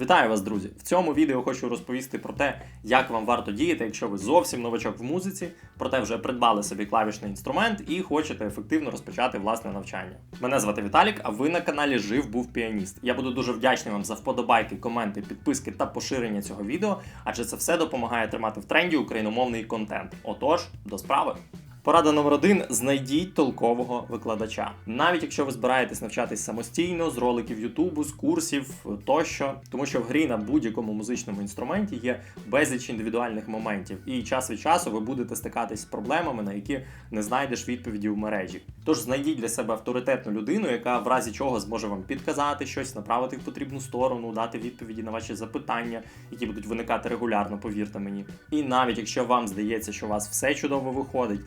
Вітаю вас, друзі! В цьому відео хочу розповісти про те, як вам варто діяти, якщо ви зовсім новачок в музиці, проте вже придбали собі клавішний інструмент і хочете ефективно розпочати власне навчання. Мене звати Віталік, а ви на каналі Жив був піаніст. Я буду дуже вдячний вам за вподобайки, коменти, підписки та поширення цього відео, адже це все допомагає тримати в тренді україномовний контент. Отож, до справи. Порада номер один: знайдіть толкового викладача. Навіть якщо ви збираєтесь навчатись самостійно з роликів Ютубу, з курсів тощо, тому що в грі на будь-якому музичному інструменті є безліч індивідуальних моментів, і час від часу ви будете стикатись з проблемами, на які не знайдеш відповіді в мережі. Тож знайдіть для себе авторитетну людину, яка в разі чого зможе вам підказати щось, направити в потрібну сторону, дати відповіді на ваші запитання, які будуть виникати регулярно, повірте мені. І навіть якщо вам здається, що у вас все чудово виходить.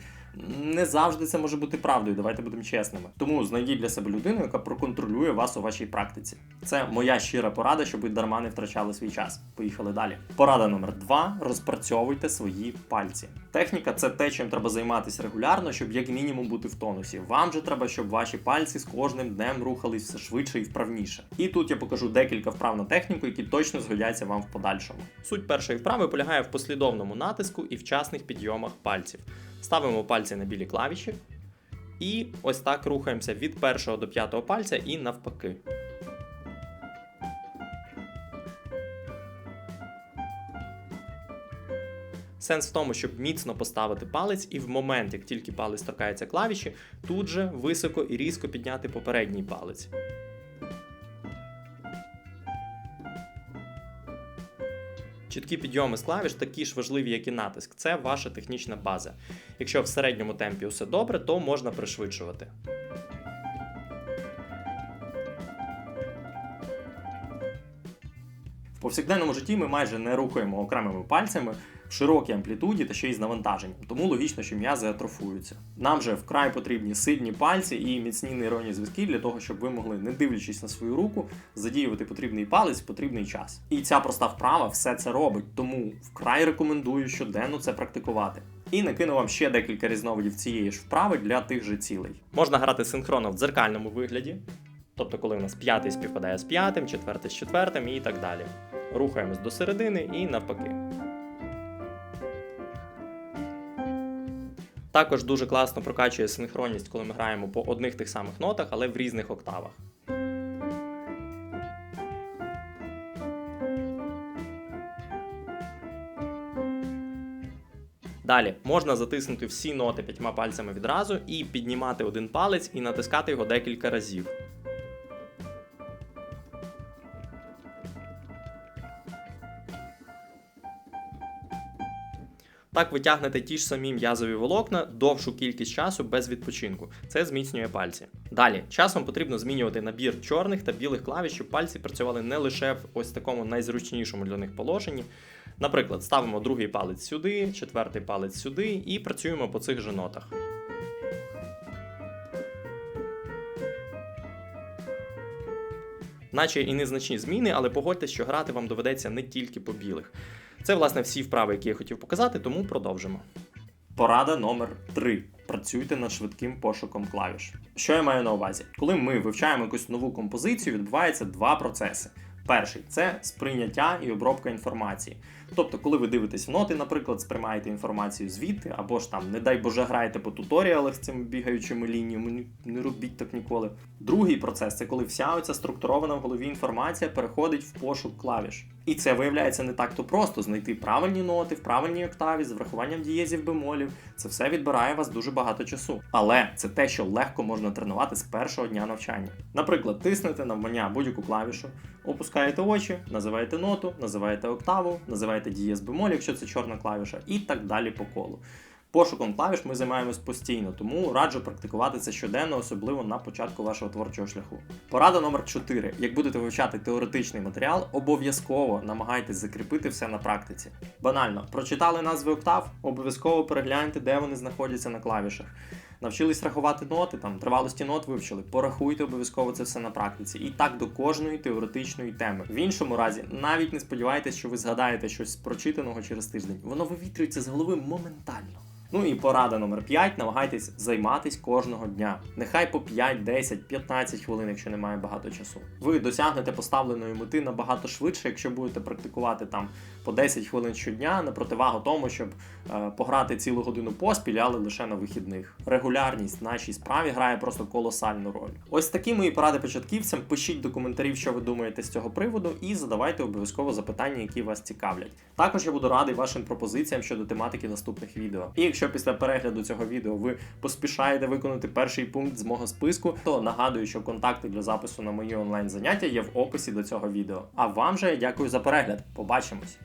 Не завжди це може бути правдою, давайте будемо чесними. Тому знайдіть для себе людину, яка проконтролює вас у вашій практиці. Це моя щира порада, щоб ви дарма не втрачали свій час. Поїхали далі. Порада номер два: розпрацьовуйте свої пальці. Техніка це те, чим треба займатися регулярно, щоб як мінімум бути в тонусі. Вам же треба, щоб ваші пальці з кожним днем рухались все швидше і вправніше. І тут я покажу декілька вправ на техніку, які точно згодяться вам в подальшому. Суть першої вправи полягає в послідовному натиску і вчасних підйомах пальців. Ставимо пальці на білі клавіші. І ось так рухаємося від першого до п'ятого пальця і навпаки. Сенс в тому, щоб міцно поставити палець, і в момент, як тільки палець торкається клавіші, тут же високо і різко підняти попередній палець. Чіткі підйоми з клавіш такі ж важливі, як і натиск. Це ваша технічна база. Якщо в середньому темпі все добре, то можна пришвидшувати. В повсякденному житті ми майже не рухаємо окремими пальцями широкій амплітуді та ще й з навантаженням, тому логічно, що м'язи атрофуються. Нам же вкрай потрібні сильні пальці і міцні нейронні зв'язки для того, щоб ви могли, не дивлячись на свою руку, задіювати потрібний палець в потрібний час. І ця проста вправа все це робить, тому вкрай рекомендую щоденно це практикувати. І накину вам ще декілька різновидів цієї ж вправи для тих же цілей. Можна грати синхронно в дзеркальному вигляді, тобто коли у нас п'ятий співпадає з п'ятим, четвертий з четвертим і так далі. Рухаємось до середини і навпаки. Також дуже класно прокачує синхронність, коли ми граємо по одних тих самих нотах, але в різних октавах. Далі можна затиснути всі ноти п'ятьма пальцями відразу і піднімати один палець і натискати його декілька разів. Так ви тягнете ті ж самі м'язові волокна довшу кількість часу без відпочинку. Це зміцнює пальці. Далі, часом потрібно змінювати набір чорних та білих клавіш, щоб пальці працювали не лише в ось такому найзручнішому для них положенні. Наприклад, ставимо другий палець сюди, четвертий палець сюди і працюємо по цих же нотах. Наче і незначні зміни, але погодьтесь, що грати вам доведеться не тільки по білих. Це, власне, всі вправи, які я хотів показати, тому продовжимо. Порада номер 3. Працюйте над швидким пошуком клавіш. Що я маю на увазі? Коли ми вивчаємо якусь нову композицію, відбуваються два процеси. Перший це сприйняття і обробка інформації. Тобто, коли ви дивитесь в ноти, наприклад, сприймаєте інформацію звідти, або ж там, не дай Боже, граєте по туторіалах з цими бігаючими лініями, не робіть так ніколи. Другий процес це коли вся оця структурована в голові інформація переходить в пошук клавіш. І це виявляється не так то просто знайти правильні ноти в правильній октаві з врахуванням дієзів бемолів. Це все відбирає вас дуже багато часу. Але це те, що легко можна тренувати з першого дня навчання. Наприклад, тиснете навмання будь-яку клавішу, опускаєте очі, називаєте ноту, називаєте октаву, називаєте дієз бемоль, якщо це чорна клавіша, і так далі по колу. Пошуком клавіш ми займаємось постійно, тому раджу практикувати це щоденно, особливо на початку вашого творчого шляху. Порада номер 4. Як будете вивчати теоретичний матеріал, обов'язково намагайтесь закріпити все на практиці. Банально, прочитали назви октав, обов'язково перегляньте, де вони знаходяться на клавішах. Навчились рахувати ноти, там тривалості нот вивчили, порахуйте обов'язково це все на практиці. І так до кожної теоретичної теми. В іншому разі, навіть не сподівайтеся, що ви згадаєте щось прочитаного через тиждень. Воно вивітрюється з голови моментально. Ну і порада номер 5. намагайтесь займатись кожного дня. Нехай по 5, 10, 15 хвилин, якщо немає багато часу. Ви досягнете поставленої мети набагато швидше, якщо будете практикувати там по 10 хвилин щодня, на противагу тому, щоб е, пограти цілу годину поспіль, але лише на вихідних. Регулярність в нашій справі грає просто колосальну роль. Ось такі мої поради початківцям. Пишіть до коментарів, що ви думаєте з цього приводу, і задавайте обов'язково запитання, які вас цікавлять. Також я буду радий вашим пропозиціям щодо тематики наступних відео. І якщо після перегляду цього відео ви поспішаєте виконати перший пункт з мого списку, то нагадую, що контакти для запису на мої онлайн заняття є в описі до цього відео. А вам же я дякую за перегляд. Побачимось!